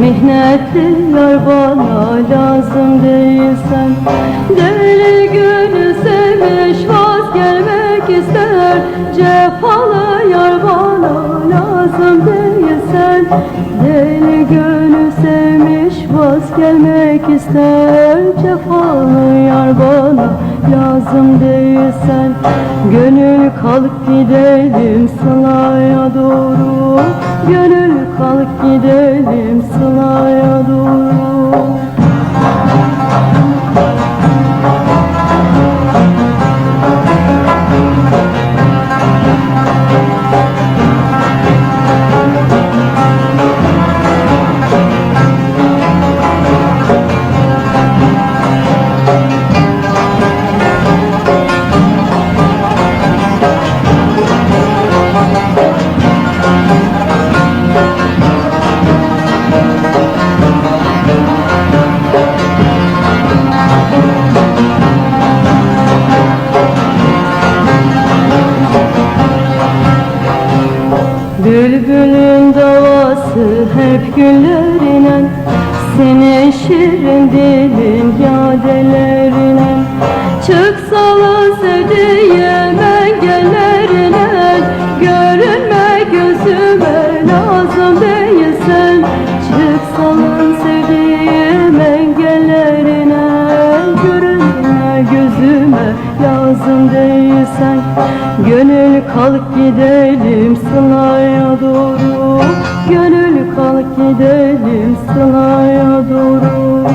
Mihnetli yar bana lazım değilsen. Deli gönül sevmiş vaz gelmek ister. Cefalı yar bana lazım değilsen. Deli gönül sevmiş vaz gelmek ister. Cefalı yar bana lazım değilsen. Gönül kalk gidelim sılaya doğru. Gönül kalk gidelim Bülbülün davası hep güllerine Senin şirin dilin yadelerine. Çıksalar sevdiğim engellerine Görünme gözüme lazım değilsen Çıksalar sevdiğim engellerine Görünme gözüme lazım değilsen Gönül kalk gidelim sılaya doğru. Gönül kalk gidelim sılaya doğru